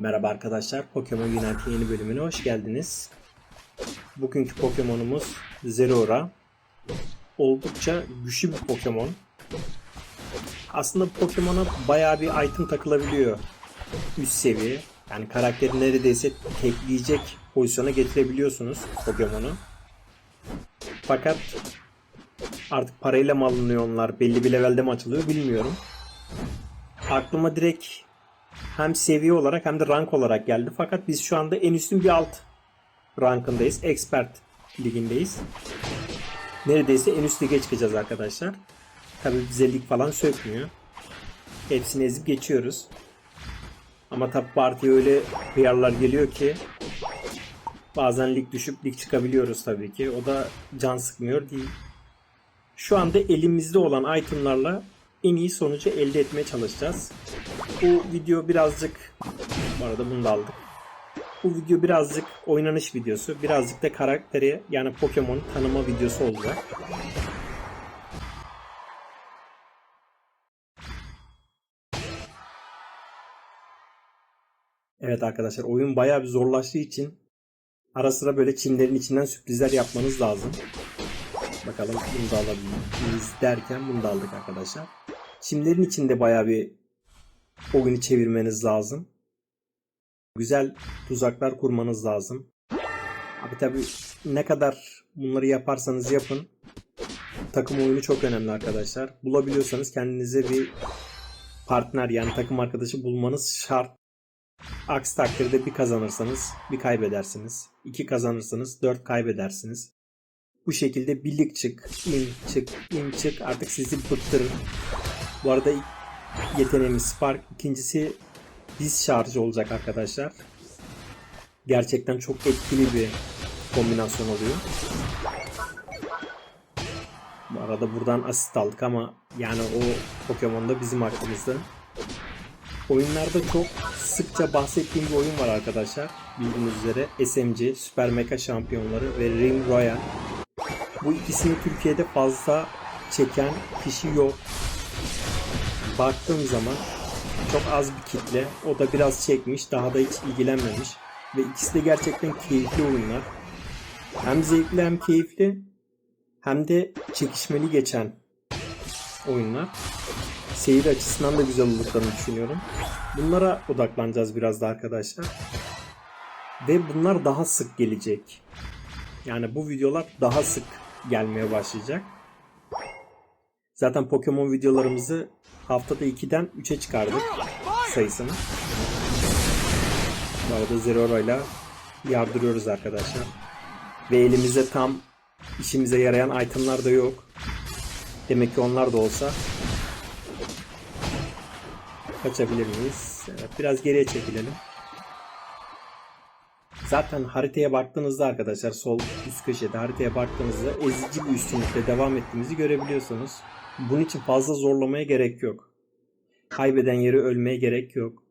Merhaba arkadaşlar, Pokemon Unite yeni bölümüne hoş geldiniz. Bugünkü Pokemon'umuz Zeraora. Oldukça güçlü bir Pokemon. Aslında Pokemon'a bayağı bir item takılabiliyor. Üst seviye. Yani karakteri neredeyse tekleyecek pozisyona getirebiliyorsunuz Pokemon'u. Fakat artık parayla mı alınıyor onlar, belli bir levelde mi açılıyor bilmiyorum. Aklıma direkt hem seviye olarak hem de rank olarak geldi. Fakat biz şu anda en üstün bir alt rankındayız. Expert ligindeyiz. Neredeyse en üst lige çıkacağız arkadaşlar. Tabi bize lig falan sökmüyor. Hepsini ezip geçiyoruz. Ama tabi partiye öyle hıyarlar geliyor ki bazen lig düşüp lig çıkabiliyoruz tabii ki. O da can sıkmıyor değil. Şu anda elimizde olan itemlarla en iyi sonucu elde etmeye çalışacağız. Bu video birazcık bu arada bunu da aldık. Bu video birazcık oynanış videosu, birazcık da karakteri yani Pokemon tanıma videosu olacak. Evet arkadaşlar oyun bayağı bir zorlaştığı için ara sıra böyle çimlerin içinden sürprizler yapmanız lazım. Bakalım bunu da alabiliriz derken bunu da aldık arkadaşlar. Çimlerin içinde bayağı bir oyunu çevirmeniz lazım. Güzel tuzaklar kurmanız lazım. Abi tabi ne kadar bunları yaparsanız yapın takım oyunu çok önemli arkadaşlar. Bulabiliyorsanız kendinize bir partner yani takım arkadaşı bulmanız şart. Aksi takdirde bir kazanırsanız bir kaybedersiniz. İki kazanırsanız dört kaybedersiniz. Bu şekilde birlik çık, in çık, in çık artık sizi bıktırır. Bu arada yeteneğimiz Spark. İkincisi diz şarjı olacak arkadaşlar. Gerçekten çok etkili bir kombinasyon oluyor. Bu arada buradan asist aldık ama yani o Pokemon da bizim hakkımızda. Oyunlarda çok sıkça bahsettiğim bir oyun var arkadaşlar. Bildiğiniz üzere SMG, Süper Mecha Şampiyonları ve Ring Royal. Bu ikisini Türkiye'de fazla çeken kişi yok. Baktığım zaman çok az bir kitle. O da biraz çekmiş. Daha da hiç ilgilenmemiş. Ve ikisi de gerçekten keyifli oyunlar. Hem zevkli hem keyifli. Hem de çekişmeli geçen oyunlar. Seyir açısından da güzel olduklarını düşünüyorum. Bunlara odaklanacağız biraz da arkadaşlar. Ve bunlar daha sık gelecek. Yani bu videolar daha sık gelmeye başlayacak. Zaten Pokemon videolarımızı haftada 2'den 3'e çıkardık sayısını. Bu arada Zeraora ile yardırıyoruz arkadaşlar. Ve elimizde tam işimize yarayan itemlar da yok. Demek ki onlar da olsa kaçabilir miyiz? Evet, biraz geriye çekilelim. Zaten haritaya baktığınızda arkadaşlar sol üst köşede haritaya baktığınızda ezici bir üstünlükle devam ettiğimizi görebiliyorsunuz. Bunun için fazla zorlamaya gerek yok. Kaybeden yeri ölmeye gerek yok.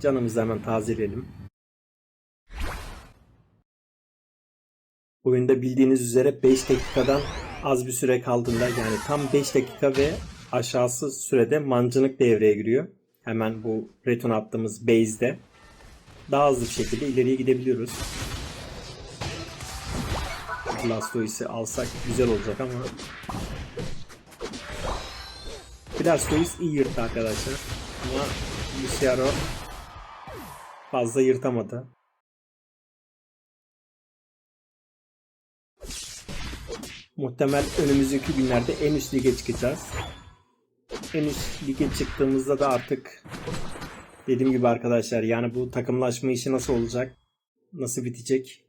Canımızı hemen tazeleyelim. Oyunda bildiğiniz üzere 5 dakikadan az bir süre kaldığında yani tam 5 dakika ve aşağısı sürede mancınık devreye giriyor. Hemen bu return attığımız base'de daha hızlı bir şekilde ileriye gidebiliyoruz. Blastoise'i alsak güzel olacak ama Blastoise iyi yırttı arkadaşlar. Ama Luciano fazla yırtamadı. Muhtemel önümüzdeki günlerde en üst lige çıkacağız. En üst lige çıktığımızda da artık dediğim gibi arkadaşlar yani bu takımlaşma işi nasıl olacak? Nasıl bitecek?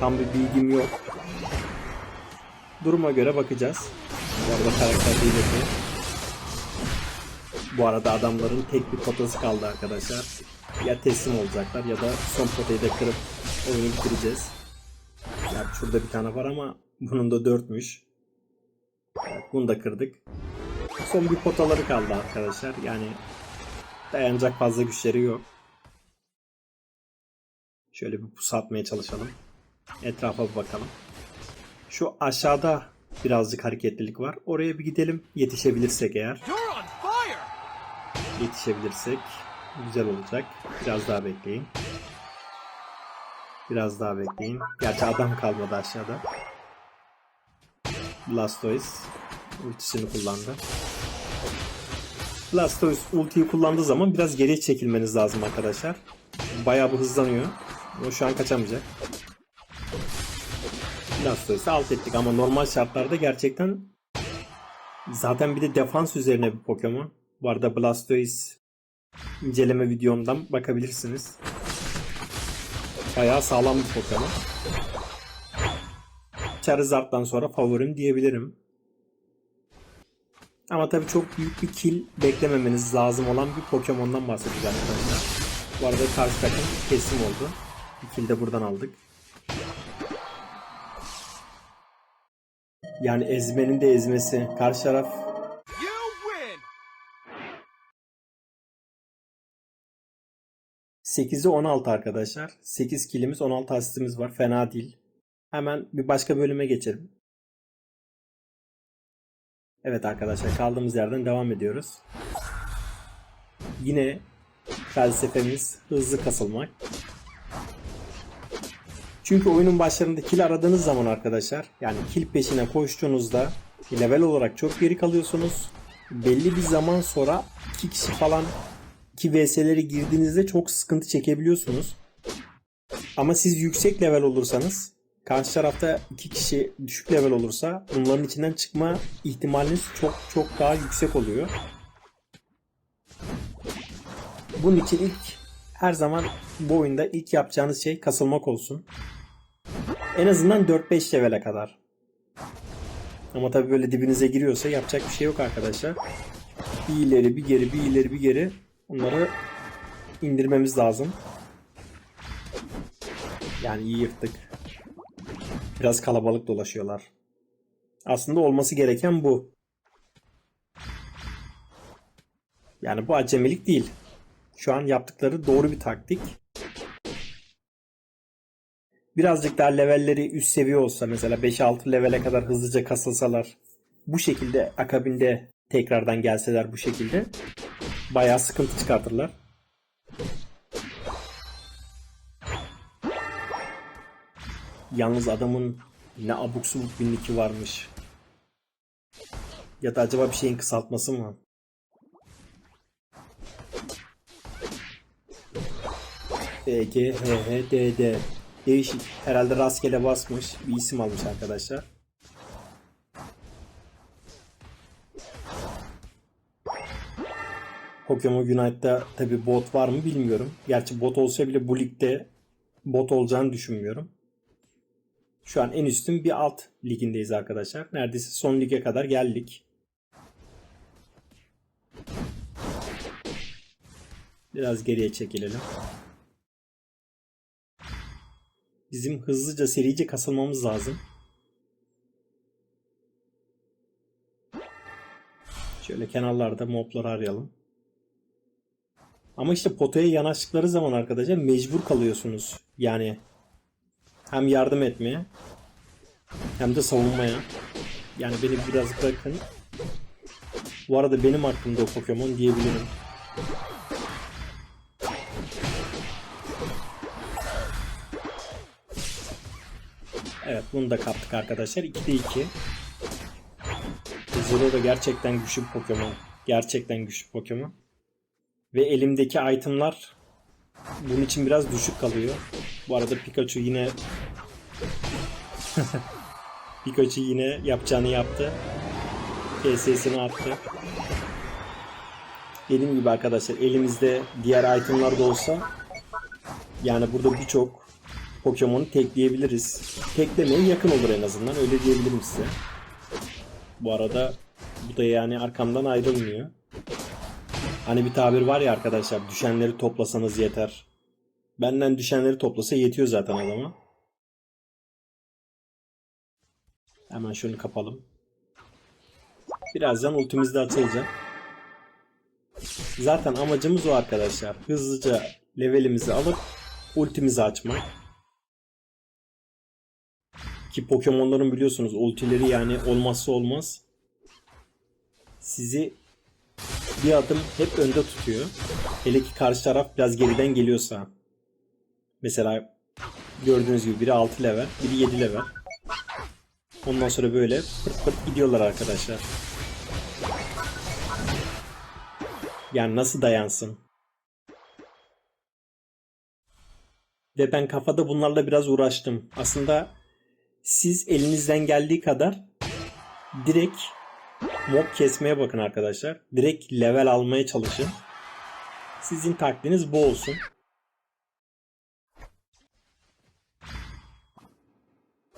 Tam bir bilgim yok. Duruma göre bakacağız. Bu arada karakter değil yapıyor. Bu arada adamların tek bir potası kaldı arkadaşlar. Ya teslim olacaklar ya da son potayı da kırıp oyunu bitireceğiz. Yani şurada bir tane var ama bunun da dörtmüş. Evet, bunu da kırdık. Son bir potaları kaldı arkadaşlar. Yani dayanacak fazla güçleri yok. Şöyle bir pusu atmaya çalışalım. Etrafa bir bakalım. Şu aşağıda birazcık hareketlilik var. Oraya bir gidelim yetişebilirsek eğer. Yetişebilirsek güzel olacak. Biraz daha bekleyin. Biraz daha bekleyin. Gerçi adam kalmadı aşağıda. Blastoise ultisini kullandı. Blastoise ultiyi kullandığı zaman biraz geriye çekilmeniz lazım arkadaşlar. Bayağı bir hızlanıyor. O şu an kaçamayacak. Blastoise'ı alt ettik ama normal şartlarda gerçekten zaten bir de defans üzerine bir Pokemon. Bu arada Blastoise inceleme videomdan bakabilirsiniz. Bayağı sağlam bir Pokemon. Charizard'dan sonra favorim diyebilirim. Ama tabii çok büyük bir kill beklememeniz lazım olan bir Pokemon'dan bahsedeceğim. Bu arada karşı takım kesim oldu. Bir kill de buradan aldık. Yani ezmenin de ezmesi. Karşı taraf! 8'e 16 arkadaşlar. 8 kilimiz 16 asistimiz var. Fena değil. Hemen bir başka bölüme geçelim. Evet arkadaşlar kaldığımız yerden devam ediyoruz. Yine felsefemiz hızlı kasılmak. Çünkü oyunun başlarında kill aradığınız zaman arkadaşlar yani kill peşine koştuğunuzda level olarak çok geri kalıyorsunuz. Belli bir zaman sonra 2 kişi falan 2 vs'leri girdiğinizde çok sıkıntı çekebiliyorsunuz. Ama siz yüksek level olursanız karşı tarafta iki kişi düşük level olursa bunların içinden çıkma ihtimaliniz çok çok daha yüksek oluyor. Bunun için ilk her zaman bu oyunda ilk yapacağınız şey kasılmak olsun. En azından 4-5 levele kadar. Ama tabii böyle dibinize giriyorsa yapacak bir şey yok arkadaşlar. Bir ileri bir geri bir ileri bir geri onları indirmemiz lazım. Yani iyi yırttık. Biraz kalabalık dolaşıyorlar. Aslında olması gereken bu. Yani bu acemilik değil. Şu an yaptıkları doğru bir taktik. Birazcık daha levelleri üst seviye olsa mesela 5-6 levele kadar hızlıca kasılsalar bu şekilde akabinde tekrardan gelseler bu şekilde bayağı sıkıntı çıkartırlar. Yalnız adamın ne abuk subuk bir varmış. Ya da acaba bir şeyin kısaltması mı? B, G, H, H, D, D. Değişik. Herhalde rastgele basmış. Bir isim almış arkadaşlar. Pokemon Unite'da tabi bot var mı bilmiyorum. Gerçi bot olsa bile bu ligde bot olacağını düşünmüyorum. Şu an en üstün bir alt ligindeyiz arkadaşlar. Neredeyse son lige kadar geldik. Biraz geriye çekilelim. Bizim hızlıca serice kasılmamız lazım. Şöyle kenarlarda mobları arayalım. Ama işte potaya yanaştıkları zaman arkadaşlar mecbur kalıyorsunuz. Yani hem yardım etmeye hem de savunmaya. Yani beni biraz bırakın. Bu arada benim hakkımda o Pokemon diyebilirim. Evet bunu da kaptık arkadaşlar. 2'de 2. Zero da gerçekten güçlü bir Pokemon. Gerçekten güçlü Pokemon. Ve elimdeki itemlar bunun için biraz düşük kalıyor. Bu arada Pikachu yine Pikachu yine yapacağını yaptı. PS'sini attı. Dediğim gibi arkadaşlar elimizde diğer itemlar da olsa yani burada birçok Pokemon'u tekleyebiliriz. Teklemeye yakın olur en azından öyle diyebilirim size. Bu arada bu da yani arkamdan ayrılmıyor. Hani bir tabir var ya arkadaşlar düşenleri toplasanız yeter. Benden düşenleri toplasa yetiyor zaten adama. Hemen şunu kapalım. Birazdan ultimiz de atılacak. Zaten amacımız o arkadaşlar. Hızlıca levelimizi alıp ultimizi açmak. Ki Pokemon'ların biliyorsunuz ultileri yani olmazsa olmaz. Sizi bir adım hep önde tutuyor. Hele ki karşı taraf biraz geriden geliyorsa. Mesela gördüğünüz gibi biri 6 level, biri 7 level. Ondan sonra böyle pırt pırt gidiyorlar arkadaşlar. Yani nasıl dayansın? Ve ben kafada bunlarla biraz uğraştım. Aslında siz elinizden geldiği kadar direkt mob kesmeye bakın arkadaşlar. Direkt level almaya çalışın. Sizin taktiğiniz bu olsun.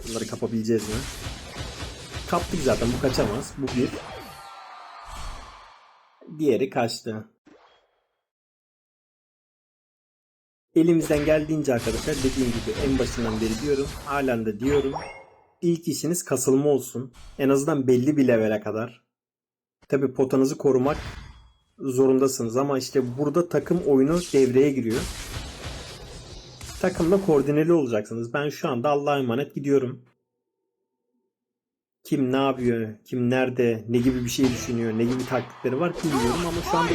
Bunları kapabileceğiz mi? Kaptık zaten bu kaçamaz. Bu bir. Diğeri kaçtı. Elimizden geldiğince arkadaşlar dediğim gibi en başından beri diyorum. Halen de diyorum. İlk işiniz kasılma olsun. En azından belli bir levele kadar. Tabi potanızı korumak zorundasınız ama işte burada takım oyunu devreye giriyor. Takımla koordineli olacaksınız. Ben şu anda Allah'a emanet gidiyorum. Kim ne yapıyor, kim nerede, ne gibi bir şey düşünüyor, ne gibi taktikleri var bilmiyorum ama şu anda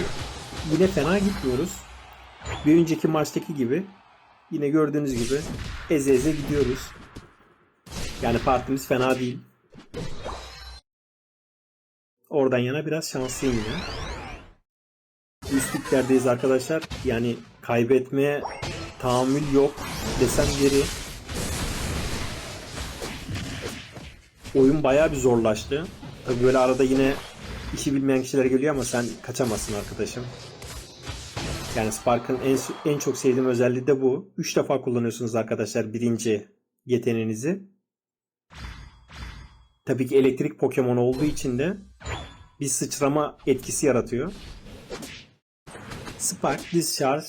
yine fena gitmiyoruz. Bir önceki maçtaki gibi yine gördüğünüz gibi eze eze gidiyoruz. Yani partimiz fena değil. Oradan yana biraz şanslıyım yine. Üstlüklerdeyiz arkadaşlar. Yani kaybetmeye tahammül yok desem geri. Oyun bayağı bir zorlaştı. Tabii böyle arada yine işi bilmeyen kişiler geliyor ama sen kaçamazsın arkadaşım. Yani Spark'ın en, en çok sevdiğim özelliği de bu. 3 defa kullanıyorsunuz arkadaşlar birinci yeteneğinizi. Tabii ki elektrik Pokemon olduğu için de bir sıçrama etkisi yaratıyor. Spark, Discharge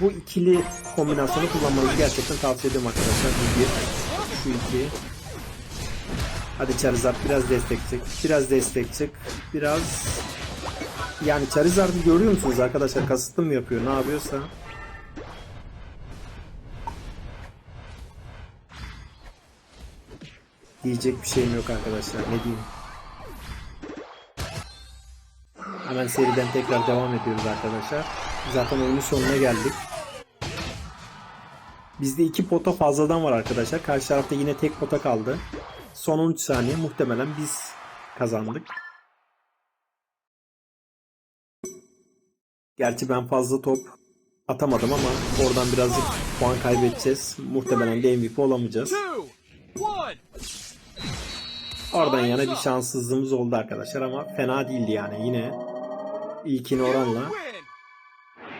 bu ikili kombinasyonu kullanmanızı gerçekten tavsiye ediyorum arkadaşlar. Bu bir, şu iki. Hadi Charizard biraz destek çık. Biraz destek çık. Biraz yani Charizard'ı görüyor musunuz arkadaşlar? Kasıtlı mı yapıyor? Ne yapıyorsa. Diyecek bir şeyim yok arkadaşlar. Ne diyeyim? Hemen seriden tekrar devam ediyoruz arkadaşlar. Zaten oyunun sonuna geldik. Bizde iki pota fazladan var arkadaşlar. Karşı tarafta yine tek pota kaldı. Son 13 saniye muhtemelen biz kazandık. Gerçi ben fazla top atamadım ama oradan birazcık puan kaybedeceğiz. Muhtemelen de MVP olamayacağız. Two. Oradan yana bir şanssızlığımız oldu arkadaşlar ama fena değildi yani. Yine ilkini oranla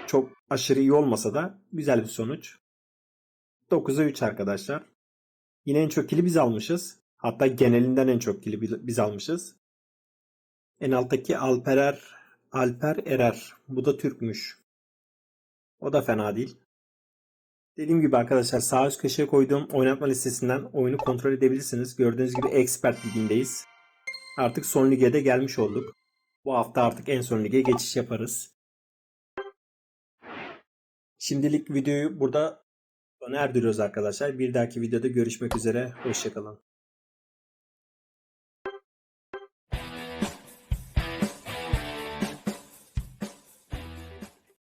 çok aşırı iyi olmasa da güzel bir sonuç. 9'a 3 arkadaşlar. Yine en çok kili biz almışız. Hatta genelinden en çok kili bi- biz almışız. En alttaki Alperer Alper Erer. Bu da Türkmüş. O da fena değil. Dediğim gibi arkadaşlar sağ üst köşeye koyduğum oynatma listesinden oyunu kontrol edebilirsiniz. Gördüğünüz gibi Expert ligindeyiz. Artık son lige de gelmiş olduk. Bu hafta artık en son lige geçiş yaparız. Şimdilik videoyu burada sona erdiriyoruz arkadaşlar. Bir dahaki videoda görüşmek üzere. Hoşçakalın.